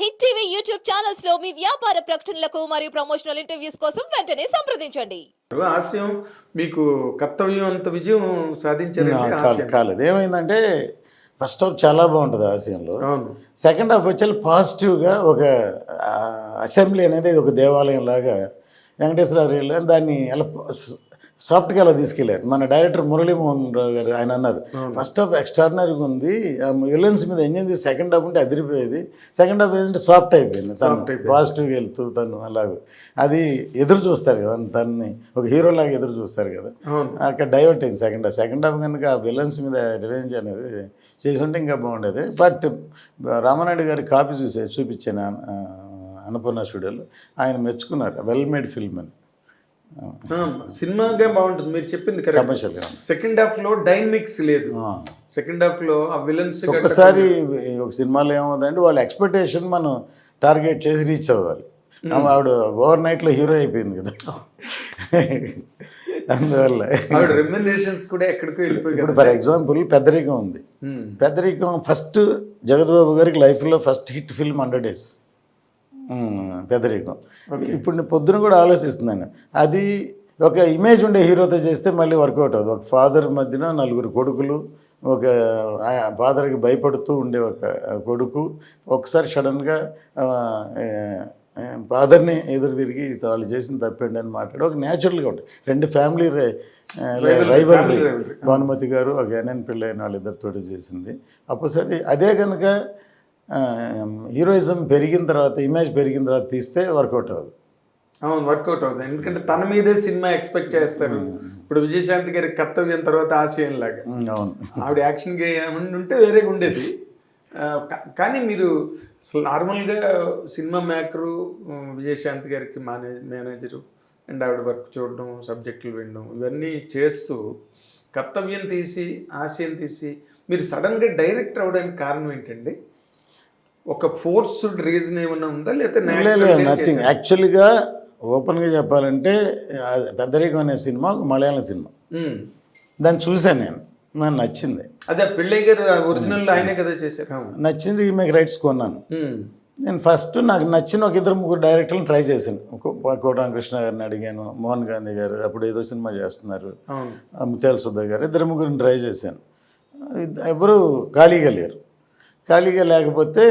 Hit TV YouTube ఛానల్స్లో మీ వ్యాపార ప్రకటనలకు మరియు ప్రమోషనల్ ఇంటర్వ్యూస్ కోసం వెంటనే సంప్రదించండి. హాస్యం మీకు కర్తవ్యం అంత విజయం సాధించారంటే కాలేదు. ఏమైందంటే ఫస్ట్ హాఫ్ చాలా బాగుంటుంది ఆశయంలో. అవును. సెకండ్ హాఫ్ వచ్చి పాజిటివ్గా ఒక అసెంబ్లీ అనేది ఒక దేవాలయం లాగా వెంకటేశ్వర దాన్ని అలా సాఫ్ట్గా అలా తీసుకెళ్ళారు మన డైరెక్టర్ మురళీమోహన్ రావు గారు ఆయన అన్నారు ఫస్ట్ హాఫ్ ఎక్స్ట్రాడినరీగా ఉంది. విలన్స్ మీద ఎంజాయ్ చేసి సెకండ్ హాఫ్ ఉంటే అదిరిపోయేది. సెకండ్ హాఫ్ ఏంటంటే సాఫ్ట్ అయిపోయింది. తను. పాజిటివ్గా వెళ్తూ తను అలాగ. అది ఎదురు చూస్తారు కదా తనని ఒక హీరో లాగా ఎదురు చూస్తారు కదా. అక్కడ డైవర్ట్ అయింది సెకండ్ హాఫ్ సెకండ్ హాఫ్ కనుక ఆ విలన్స్ మీద రివెంజ్ అనేది చేసి ఉంటే ఇంకా బాగుండేది. బట్ రామానాయుడు గారి కాపీ చూసే చూపించాను అన్నపూర్ణ స్టూడియోలో ఆయన మెచ్చుకున్నారు. వెల్ మేడ్ ఫిల్మ్ అని. సినిమాగా బాగుంటుంది. మీరు చెప్పింది సెకండ్ హాఫ్లో డైనమిక్స్ లేదు. సెకండ్ హాఫ్లో ఆ విలన్స్ ఒక్కసారి ఒక సినిమాలో ఏమవుతుందంటే వాళ్ళ ఎక్స్పెక్టేషన్ మనం టార్గెట్ చేసి రీచ్ అవ్వాలి. ఆవిడ ఓవర్ నైట్లో హీరో అయిపోయింది కదా. అందువల్ల ఆవిడ రెమ్యునరేషన్స్ కూడా ఎక్కడికో వెళ్ళిపోయి ఫర్ ఎగ్జాంపుల్ పెద్దరికం ఉంది. పెద్దరికం ఫస్ట్ జగద్బాబు గారికి లైఫ్లో first hit film hundred days Peddarikam ఇప్పుడు పొద్దున కూడా ఆలోచిస్తున్నాను. అది ఒక ఇమేజ్ ఉండే హీరోతో చేస్తే మళ్ళీ వర్కౌట్ అవుతుంది ఒక ఫాదర్ మధ్యన నలుగురు కొడుకులు ఒక ఫాదర్కి భయపడుతూ ఉండే ఒక కొడుకు ఒకసారి సడన్గా ఫాదర్ని ఎదురు తిరిగి వాళ్ళు చేసిన తప్పండి అని మాట్లాడి. ఒక న్యాచురల్గా ఉంటుంది. రెండు ఫ్యామిలీ రైవల్. భానుమతి గారు ఒక ఎన్ఎన్ పిల్ల అయిన వాళ్ళిద్దరితో చేసింది. అప్పుడు సరే అదే కనుక హీరోయిజం పెరిగిన తర్వాత ఇమేజ్ పెరిగిన తర్వాత తీస్తే వర్కౌట్ అవ్వదు. అవును వర్కౌట్ అవుతుంది. ఎందుకంటే తన మీదే సినిమా ఎక్స్పెక్ట్ చేస్తారు. ఇప్పుడు విజయశాంతి గారి కర్తవ్యం తర్వాత ఆశయం లాగా. అవును. ఆవిడ యాక్షన్ ఉంటే వేరేగా ఉండేది. కానీ మీరు అసలు నార్మల్గా సినిమా మేకరు విజయశాంతి గారికి మేనే మేనేజరు అండ్ ఆవిడ వర్క్ చూడడం సబ్జెక్టులు వినడం ఇవన్నీ చేస్తూ కర్తవ్యం తీసి ఆశయం తీసి మీరు సడన్గా డైరెక్టర్ అవడానికి కారణం ఏంటండి? ఒక ఫోర్స్డ్ రీజన్ ఏమైనా ఉందా? గా నథింగ్? యాక్చువల్గా ఓపెన్గా చెప్పాలంటే పెద్దరికం అనే సినిమా ఒక మలయాళం సినిమా. ఉమ్. దాన్ని చూశాను నేను. నాకు నచ్చింది. అదే పిల్లయ్య గారు ఒరిజినల్ ఆయనే కదా చేశారు. నచ్చింది మీకు రైట్స్ కొన్నాను. ఉమ్. నేను ఫస్ట్ నాకు నచ్చిన ఒక ఇద్దరు ముగ్గురు డైరెక్టర్లను ట్రై చేశాను. ఒక కోటరామ కృష్ణ గారిని అడిగాను మోహన్ గాంధీ గారు అప్పుడు ఏదో సినిమా చేస్తున్నారు. ముత్యాల సుబ్బయ్య గారు ఇద్దరు ముగ్గురిని ట్రై చేశాను. ఎవరు ఖాళీగా లేరు. ఖాళీగా లేకపోతే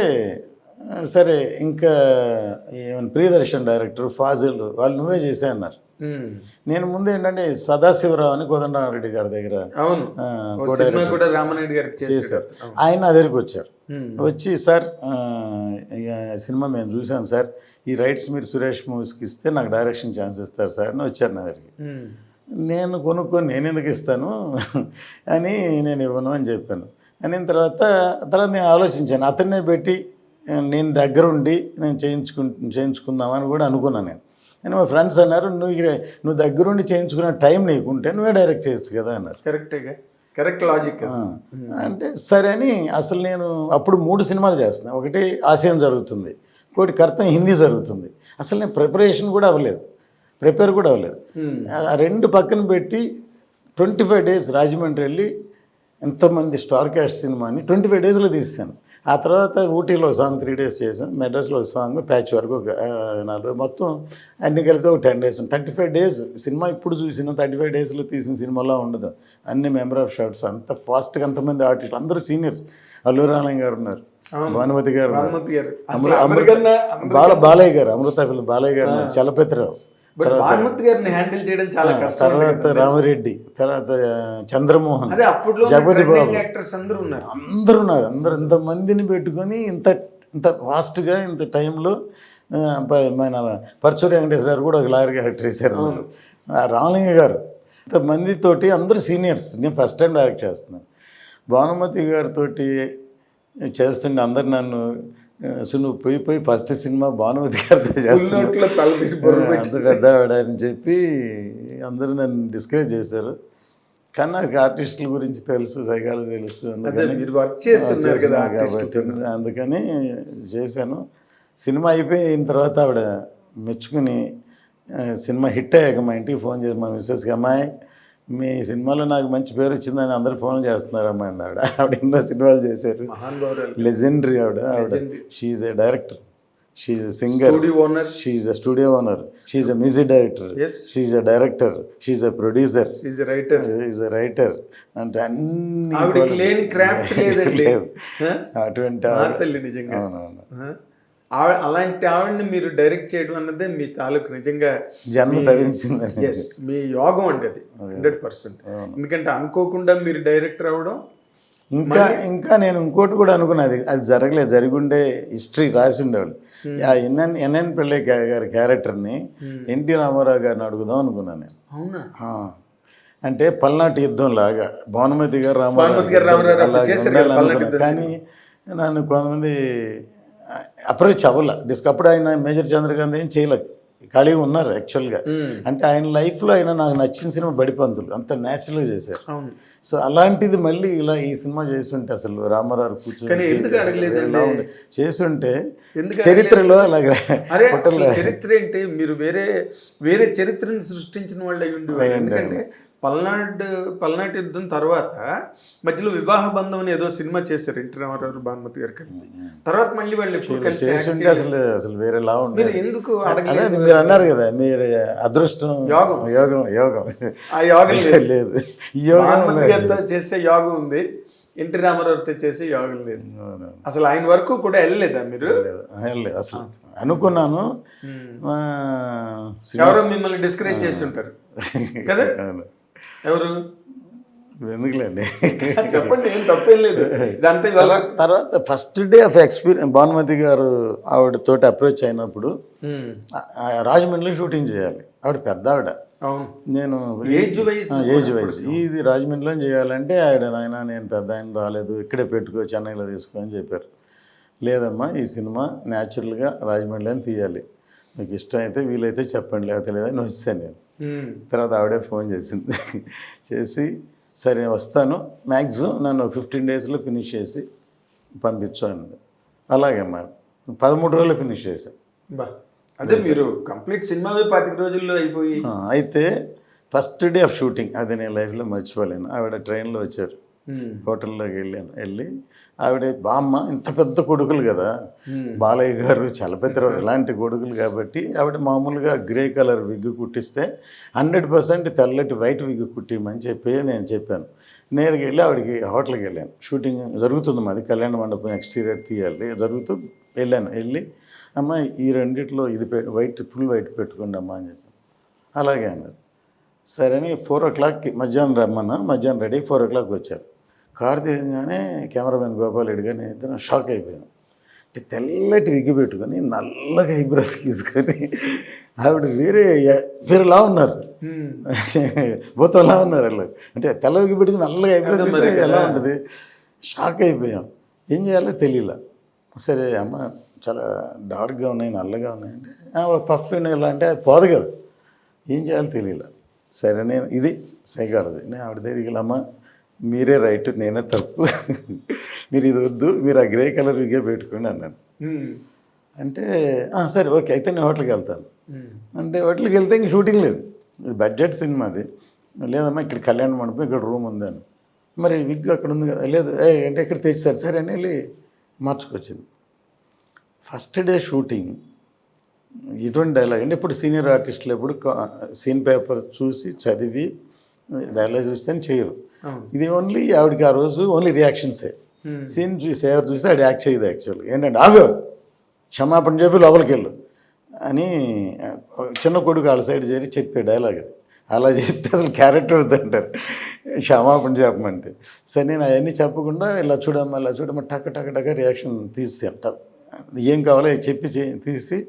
సరే ఇంకా ఏమైనా ప్రియదర్శన్ డైరెక్టర్ ఫాజిల్ వాళ్ళు నువ్వే చేసే అన్నారు. నేను ముందు ఏంటంటే సదాశివరావు అని కోదండరామరెడ్డి గారి దగ్గర అవును. చేశారు. ఆయన నా దగ్గరికి వచ్చారు. వచ్చి సార్ సినిమా మేము చూసాం సార్. ఈ రైట్స్ మీరు సురేష్ మూవీస్కి ఇస్తే నాకు డైరెక్షన్ ఛాన్స్ ఇస్తారు సార్. అని వచ్చారు నా దగ్గరికి. నేను కొనుక్కొని నేను ఎందుకు ఇస్తాను? అని నేను ఇవ్వను అని చెప్పాను. అని తర్వాత తర్వాత నేను ఆలోచించాను అతన్నే పెట్టి నేను దగ్గరుండి నేను చేయించుకు చేయించుకుందామని కూడా అనుకున్నాను నేను. అని మా ఫ్రెండ్స్ అన్నారు నువ్వు నువ్వు దగ్గరుండి చేయించుకునే టైం నీకుంటే నువ్వే డైరెక్ట్ చేయొచ్చు కదా అన్నారు. కరెక్టేగా కరెక్ట్ లాజిక్. అంటే సరే అని అసలు నేను అప్పుడు మూడు సినిమాలు చేస్తున్నా. ఒకటి ఆశయం జరుగుతుంది ఇంకోటి కర్తం హిందీ జరుగుతుంది. అసలు నేను ప్రిపరేషన్ కూడా అవ్వలేదు ప్రిపేర్ కూడా అవ్వలేదు. ఆ రెండు పక్కన పెట్టి ట్వంటీ ఫైవ్ డేస్ రాజమండ్రి వెళ్ళి ఎంతోమంది స్టార్ క్యాస్ట్ సినిమాని ట్వంటీ ఫైవ్ డేస్లో తీసాను ఆ తర్వాత ఊటీలో ఒక సాంగ్ త్రీ డేస్ చేశాను. మెడ్రాస్లో ఒక సాంగ్ ప్యాచ్ వరకు ఒక నాలుగు మొత్తం అన్ని కలిపి ఒక ten days. Thirty five days cinema ఇప్పుడు చూసిన థర్టీ ఫైవ్ డేస్లో తీసిన సినిమాలో ఉండదు. అన్ని మెంబర్ ఆఫ్ షాట్స్ అంత ఫాస్ట్గా అంతమంది ఆర్టిస్టులు అందరూ సీనియర్స్ అల్లు రామయ్య గారు ఉన్నారు. భానుమతి గారు ఉన్నారు. భానుమతి గారు. అమృత బాల బాలయ్య గారు బాలయ్య. చలపతిరావు. బట్ భానుమతి గారిని హ్యాండిల్ చేయడం చాలా కష్టం తర్వాత రామరెడ్డి తర్వాత చంద్రమోహన్ అదే అప్పట్లో జగపతి బాబు. యాక్టర్స్ అందరూ ఉన్నారు. అందరూ ఉన్నారు. అందరు ఇంతమందిని పెట్టుకొని ఇంత ఇంత ఫాస్ట్గా ఇంత టైంలో మన పరచూరి వెంకటేశ్వర గారు కూడా ఒక లాయర్ క్యారెక్టర్ వేశారు. రామలింగ గారు. ఇంతమందితోటి అందరూ సీనియర్స్ నేను ఫస్ట్ టైం డైరెక్ట్ చేస్తున్నాను. భానుమతి గారితో చేస్తుండే అందరు నన్ను సో నువ్వు పోయి పోయి ఫస్ట్ సినిమా భానుమతి గారితో చేస్తున్నావు. అంత పెద్ద ఆవిడ అని చెప్పి అందరూ నన్ను డిస్కరేజ్ చేశారు. కానీ నాకు ఆర్టిస్టుల గురించి తెలుసు సైకాలజీ తెలుసు అందుకని కాబట్టి అందుకని చేశాను. సినిమా అయిపోయిన తర్వాత ఆవిడ మెచ్చుకుని సినిమా హిట్ అయ్యాక మా ఇంటికి ఫోన్ చేసి మా మిస్సెస్కి అమ్మాయి మీ సినిమాలో నాకు మంచి పేరు వచ్చిందని అందరు ఫోన్ చేస్తున్నారు అమ్మాయి ఆవిడ ఆవిడ ఎన్నో సినిమాలు చేశారు. లెజెండరీ ఆవిడ ఆవిడ. She a director she a singer owner she a studio owner she a music director. She a director she a producer writer is a writer అంటే అన్ని? అటువంటి అవునవును? ఆవిడ అలాంటి ఆవిడని మీరు డైరెక్ట్ చేయడం అన్నదే మీ తాలూకు నిజంగా జన్మ ఎస్ మీ యోగం అండి అది హండ్రెడ్ పర్సెంట్. ఎందుకంటే అనుకోకుండా మీరు డైరెక్టర్ అవ్వడం ఇంకా ఇంకా నేను ఇంకోటి కూడా అనుకున్నది అది జరగలేదు జరిగుండే హిస్టరీ రాసి ఉండేవాళ్ళు. ఆ ఎన్ఎన్ ఎన్ఎన్ పిల్లై గా- గారి క్యారెక్టర్ని ఎన్టీ రామారావు గారిని అడుగుదాం అనుకున్నాను నేను. అవునా. అంటే పల్నాటి యుద్ధం లాగా భానుమతి గారు రామారావు. కానీ నన్ను కొంతమంది అప్రోచ్ అవ్వాల. డిస్క్ అప్పుడు ఆయన మేజర్ చంద్రకాంత్ ఏం చేయలేదు ఖాళీగా ఉన్నారు యాక్చువల్గా. అంటే ఆయన లైఫ్లో ఆయన నాకు నచ్చిన సినిమా బడిపంతులు. అంత న్యాచురల్గా చేశారు. సో అలాంటిది మళ్ళీ ఇలా ఈ సినిమా చేస్తుంటే అసలు రామారావు కూర్చొని చేస్తుంటే ఎందుకు చరిత్రలో అలాగే చరిత్ర ఏంటి? మీరు వేరే వేరే చరిత్రను సృష్టించిన వాళ్ళు అయి ఉండేవారు ఎందుకంటే పల్నాడు పల్నాటి యుద్ధం తర్వాత మధ్యలో వివాహ బంధం అని ఏదో సినిమా చేశారు ఎన్టీ రామారావు భానుమతి గారు కలిపి తర్వాత మళ్ళీ వాళ్ళు కలిసి. అసలు అసలు వేరేలా ఉండేది. ఎందుకు అడగలేదు? మీరు అన్నారు కదా మీరు అదృష్టం యోగం. యోగం యోగం. ఆ యోగం లేదు. యోగం చేసే యోగం ఉంది ఎన్టీ రామారావుతో చేసే యోగం లేదు. అసలు ఆయన వరకు కూడా వెళ్ళలేదా మీరు? లేదు. ఏం లేదు అసలు అనుకున్నాను. ఎవరో మిమ్మల్ని డిస్కరేజ్ చేసి ఉంటారు. కదా. ఎవరు? ఎందుకులేండి? చెప్పండి ఏం తప్పేం లేదు. ఇదంతా తర్వాత first day of experience Bhanumathi గారు ఆవిడతోటి అప్రోచ్ అయినప్పుడు రాజమండ్రిలో షూటింగ్ చేయాలి. ఆవిడ పెద్ద ఆవిడ. నేను ఏజ్ వైజ్ ఏజ్ వైజ్. ఇది రాజమండ్రిలో చేయాలంటే ఆవిడ నాయన నేను పెద్ద ఆయన రాలేదు. ఇక్కడే పెట్టుకో చెన్నైలో తీసుకో అని చెప్పారు. లేదమ్మా ఈ సినిమా న్యాచురల్గా రాజమండ్రిలో తీయాలి. మీకు ఇష్టం అయితే వీలైతే చెప్పండి లేకపోతే లేదని వచ్చాను నేను. తర్వాత ఆవిడే ఫోన్ చేసింది. చేసి సరే వస్తాను. మ్యాక్సిమం నన్ను ఫిఫ్టీన్ డేస్లో ఫినిష్ చేసి పంపించు అన్నది. అలాగే అమ్మా పదమూడు రోజులు ఫినిష్ చేశాను బా. అదే మీరు కంప్లీట్ సినిమావే పాతిక రోజుల్లో అయిపోయి అయితే ఫస్ట్ డే ఆఫ్ షూటింగ్ అది నేను లైఫ్లో మర్చిపోలేను. ఆవిడ ట్రైన్లో వచ్చారు. హోటల్లోకి వెళ్ళాను వెళ్ళి ఆవిడ బామ్మ ఇంత పెద్ద కొడుకులు కదా. బాలయ్య గారు చలపతిరావు ఇలాంటి కొడుకులు కాబట్టి ఆవిడ మామూలుగా గ్రే కలర్ విగ్గు కుట్టిస్తే హండ్రెడ్ పర్సెంట్ తెల్లటి వైట్ విగ్గు కుట్టిమని చెప్పి నేను చెప్పాను. నేరుగా వెళ్ళి ఆవిడకి హోటల్కి వెళ్ళాను షూటింగ్ జరుగుతుంది మాది కళ్యాణ మండపం ఎక్స్టీరియర్ తీయాలి జరుగుతూ వెళ్ళాను. వెళ్ళి అమ్మ ఈ రెండిట్లో ఇది వైట్ ఫుల్ వైట్ పెట్టుకోండి అమ్మా అని చెప్పాను. అలాగే అన్నారు. సరే అని ఫోర్ ఓ క్లాక్కి మధ్యాహ్నం రమ్మన్నా మధ్యాహ్నం రెడీ ఫోర్ ఓ క్లాక్ వచ్చారు. కారు దిగగానే కెమెరామెన్ గోపాల్ రెడ్డి గారిని ఇద్దరం షాక్ అయిపోయాను అంటే తెల్లటి విగ్గు పెట్టుకొని నల్లగా ఐబ్రోస్ గీసుకొని ఆవిడ వేరే వేరేలా ఉన్నారు. భూతంలా ఉన్నారు వాళ్ళు. అంటే తెల్ల విగ్గు పెట్టుకుని నల్లగా ఐబ్రోస్ ఎలా. ఉంటుంది? షాక్ అయిపోయాం. ఏం చేయాలో తెలియలా. సరే అమ్మ చాలా డార్క్గా ఉన్నాయి నల్లగా ఉన్నాయి అంటే "ఆ, ఒక పఫ్ ఇలా అంటే అది పోదు కదా. ఏం చేయాలో తెలియలా. సరే నేను ఇది సైకాలజీ. నేను ఆవిడ దగ్గరికి అమ్మ మీరే రైట్ నేనే తప్పు. మీరు ఇది వద్దు మీరు ఆ గ్రే కలర్ విగే పెట్టుకోండి అన్నాను. అంటే "ఆ, సరే ఓకే అయితే నేను హోటల్కి వెళ్తాను. అంటే హోటల్కి వెళ్తే ఇంక షూటింగ్ లేదు. ఇది బడ్జెట్ సినిమా అది. లేదమ్మా ఇక్కడ కళ్యాణ మండపం ఇక్కడ రూమ్ ఉందని మరి విగ్ అక్కడ ఉంది కదా లేదు ఏ అంటే ఇక్కడ తెచ్చారు. సరే అని వెళ్ళి మార్చుకొచ్చింది. ఫస్ట్ డే షూటింగ్ ఇటువంటి డైలాగ్ అంటే ఇప్పుడు సీనియర్ ఆర్టిస్టులు ఎప్పుడు సీన్ పేపర్ చూసి చదివి డైలాగ్ చూస్తే చేయరు. ఇది ఓన్లీ ఆవిడకి ఆ రోజు ఓన్లీ రియాక్షన్సే. సీన్ చూసి ఎవరు చూస్తే ఆవిడ యాక్ట్ చేయదు యాక్చువల్గా ఏంటంటే ఆగు క్షమాపణ చెప్పి లోపలికి వెళ్ళు అని చిన్న కొడుకు వాళ్ళ సైడ్ చేరి చెప్పే డైలాగ్ అది. అలా చెప్తే అసలు క్యారెక్టర్ వద్దంటారు. క్షమాపణ చెప్పమంటే. సరే నేను అవన్నీ చెప్పకుండా ఇలా చూడమ్మా ఇలా చూడమ్మా టక్ టక్ టక్ రియాక్షన్ తీసాను టక్. ఏం కావాలో చెప్పి తీసి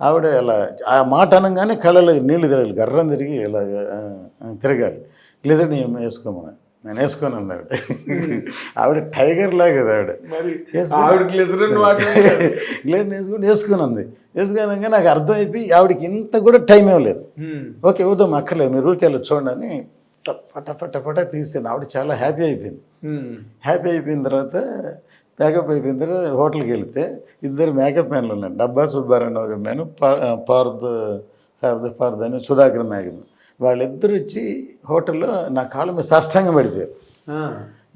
ఆవిడ ఇలా ఆ మాట అనగానే కళ్ళలో నీళ్ళు తిరగాలి గర్రం తిరిగి ఇలా తిరగాలి. లేదా నేను వేసుకోమని. నేను వేసుకోను అన్నాడు. ఆవిడ టైగర్ లాగా కదా ఆవిడ. లేదు వేసుకుని వేసుకుని ఉంది వేసుకున్నాక నాకు అర్థమైపోయి ఆవిడకి ఇంత కూడా టైం ఇవ్వలేదు ఓకే వద్దాం అక్కర్లేదు మీరు ఊరికి వెళ్ళి చూడండి అని పట పట పట తీసాను. ఆవిడ చాలా హ్యాపీ అయిపోయింది. హ్యాపీ అయిపోయిన తర్వాత మేకప్ అయిపోయిన తర్వాత హోటల్కి వెళితే ఇద్దరు మేకప్ మ్యాన్లు ఉన్నారు. డబ్బా సుబ్బారావు ఒక మ్యాన్ పార్ద్ శారద పార్ద్ అని సుధాకర్ మేకప్ వాళ్ళిద్దరు వచ్చి హోటల్లో నా కాళ్ళ మీద సాష్టాంగం పడిపోయారు.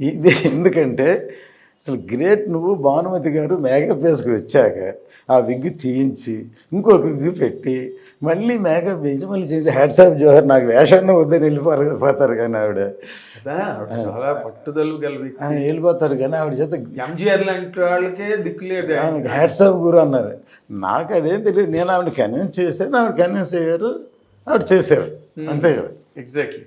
ఇది ఎందుకంటే అసలు గ్రేట్ నువ్వు భానుమతి గారు మేకప్ వేసుకుని వచ్చాక ఆ విగ్గు తీయించి ఇంకొక విగ్గు పెట్టి మళ్ళీ మేకప్ వేసి మళ్ళీ చేసి హ్యాట్సాప్ జోహర్ నాకు వేషాన్ని వద్దని వెళ్ళిపోరు పోతారు కానీ ఆవిడ. చాలా పట్టుదల ఆ, వెళ్ళిపోతారు కానీ ఆవిడ చేత ఎంజీఆర్ లాంటి వాళ్ళకే దిక్కులేదు హ్యాట్సాప్ గురు అన్నారు. నాకు అదేం తెలియదు నేను ఆవిడ కన్విన్స్ చేశాను ఆవిడ కన్విన్స్ అయ్యారు. ఆవిడ చేశారు అంతే కదా. ఎగ్జాక్ట్లీ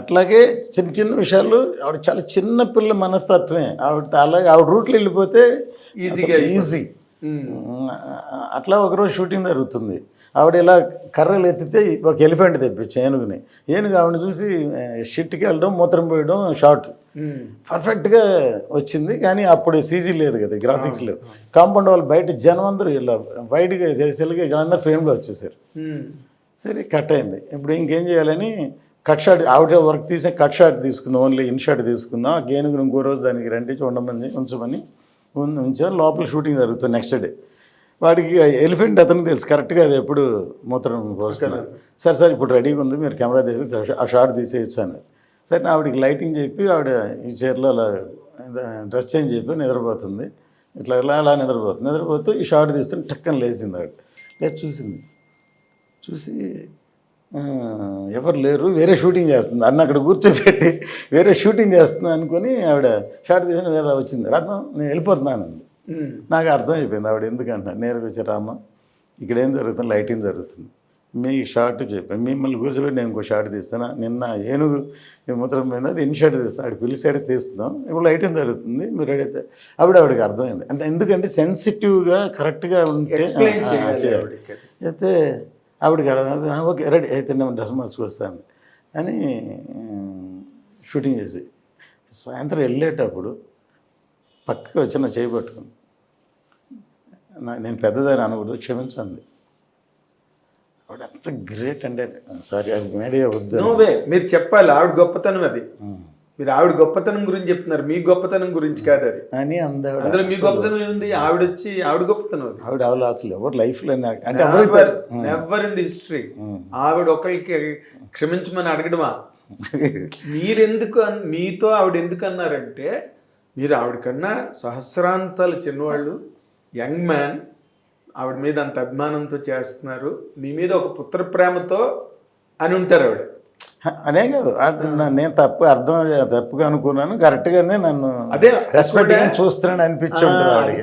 అట్లాగే చిన్న చిన్న విషయాలు ఆవిడ చాలా చిన్న పిల్ల మనస్తత్వమే. ఆవిడ అలాగే ఆవిడ రూట్లో వెళ్ళిపోతే ఈజీగా ఈజీ అట్లా ఒకరోజు షూటింగ్ జరుగుతుంది. ఆవిడ ఇలా కర్రలు ఎత్తితే ఒక ఎలిఫెంట్ తెప్పించి ఏనుగుని. ఏనుగు ఆవిడని చూసి షిట్కి వెళ్ళడం మూత్రం పోయడం షార్ట్ పర్ఫెక్ట్గా వచ్చింది కానీ అప్పుడు సీజీ లేదు కదా గ్రాఫిక్స్ లేదు. కాంపౌండ్ వాళ్ళు బయట జనం అందరూ ఇలా వైట్గా చేసేలాగా జనం అందరూ ఫ్రేమ్లో వచ్చేసారు. సరే కట్ అయింది. ఇప్పుడు ఇంకేం చేయాలని కట్ షాట్ ఆవిడ వర్క్ తీసే కట్ షాట్ తీసుకుందాం ఓన్లీ ఇన్ షాట్ తీసుకుందాం. ఆ గేనుగు ఇంకో రోజు దానికి రండి చూడమని ఉంచమని ఉం- ఉంచారు లోపల షూటింగ్ జరుగుతుంది నెక్స్ట్ డే. వాడికి ఎలిఫెంట్ అతనికి తెలుసు. కరెక్ట్గా అది ఎప్పుడు మూత్రం పోస్తున్నారు సరే సార్ ఇప్పుడు రెడీగా ఉంది. మీరు కెమెరా తీసి ఆ షాట్ తీసేయచ్చు అన్నారు సరే నా ఆవిడకి లైటింగ్ చెప్పి ఆవిడ ఈ చీరలో అలా డ్రెస్ చేంజ్ చెప్పి నిద్రపోతుంది. ఇట్లా ఇలా అలా నిద్రపోతుంది. నిద్రపోతూ ఈ షార్ట్ తీస్తుంటే టక్కన లేచింది ఆవిడ. లేచి చూసింది. చూసి "ఆ, ఎవరు లేరు వేరే షూటింగ్ చేస్తుంది. అన్న అక్కడ కూర్చోబెట్టి వేరే షూటింగ్ చేస్తుంది అనుకొని ఆవిడ షార్ట్ తీసుకుని వేరే వచ్చింది. రత్నం నేను వెళ్ళిపోతున్నాను అంది. నాకు అర్థం అయిపోయింది ఆవిడ ఎందుకంట నేరుగా వచ్చి రామ్మ ఇక్కడ ఏం జరుగుతుంది? లైటింగ్ జరుగుతుంది. మీ షార్ట్ చెప్పాను మిమ్మల్ని కూర్చోబెట్టి నేను ఇంకో షార్ట్ తీస్తాను? నిన్న ఏనుగు ఈ ముద్రం మీద అది ఇన్ షార్ట్ తీస్తాను ఆవిడ పిలిచాడు తీస్తున్నాం. ఇప్పుడు లైటింగ్ జరుగుతుంది మీరు రెడీ అయితే. ఆవిడ ఆవిడకి అర్థమైంది. అంటే ఎందుకంటే సెన్సిటివ్గా కరెక్ట్గా ఉంటే. అయితే ఆవిడకి అర్థం, "ఆ, ఓకే రెడీ అయితే నేను డ్రెస్ మార్చుకొస్తాను అని షూటింగ్ చేసి. సాయంత్రం వెళ్ళేటప్పుడు పక్కకి వచ్చిన చేయి పట్టుకుంది. నా- నేను పెద్దదాన్ని అనకూడదు క్షమించండి ఆవిడ ఎంత గ్రేట్ అంటే సారీ అది మీడియా వద్దు మీరు చెప్పాలి ఆవిడ గొప్పతనం అది. మీరు ఆవిడ గొప్పతనం గురించి చెప్తున్నారు. మీ గొప్పతనం గురించి కాదు అది. అని అందులో మీ గొప్పతనం ఏముంది? ఆవిడ వచ్చి ఆవిడ గొప్పతనం అది. ఆవిడ అవలు అసలు ఎవరు లైఫ్లో అంటే ఎవరైతే నెవర్ ఇన్ ది హిస్టరీ ఆవిడ ఒకరికి క్షమించమని అడగడమా? మీరెందుకు మీతో ఆవిడ ఎందుకు అన్నారంటే మీరు ఆవిడకన్నా సహస్రాంతాలు చిన్నవాళ్ళు యంగ్ మ్యాన్ ఆవిడ మీద అంత అభిమానంతో చేస్తున్నారు మీ మీద ఒక పుత్ర ప్రేమతో అని ఉంటారు ఆవిడ. అనే కాదు. నా- నేను తప్పు అర్థం తప్పుగా అనుకున్నాను. కరెక్ట్గానే నన్ను అదే రెస్పెక్ట్ చూస్తున్నాను అనిపించి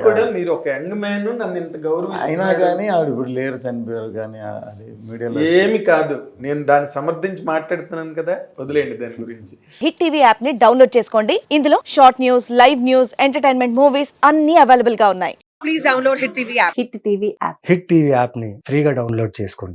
కూడా మీరు ఒక యంగ్ మ్యాన్ నన్ను ఇంత అయినా గౌరవిస్తున్నారు కానీ ఆవిడ ఇప్పుడు లేరు చనిపోయారు కానీ అది మీడియాలో ఏమి కాదు. నేను దాన్ని సమర్థించి మాట్లాడుతున్నాను కదా వదిలేయండి దాని గురించి. హిట్ టీవీ యాప్ని డౌన్లోడ్ చేసుకోండి. ఇందులో short news live news entertainment movies అన్ని అవైలబుల్గా ఉన్నాయి హిట్ టీవీ యాప్ని ఫ్రీగా డౌన్లోడ్ చేసుకోండి.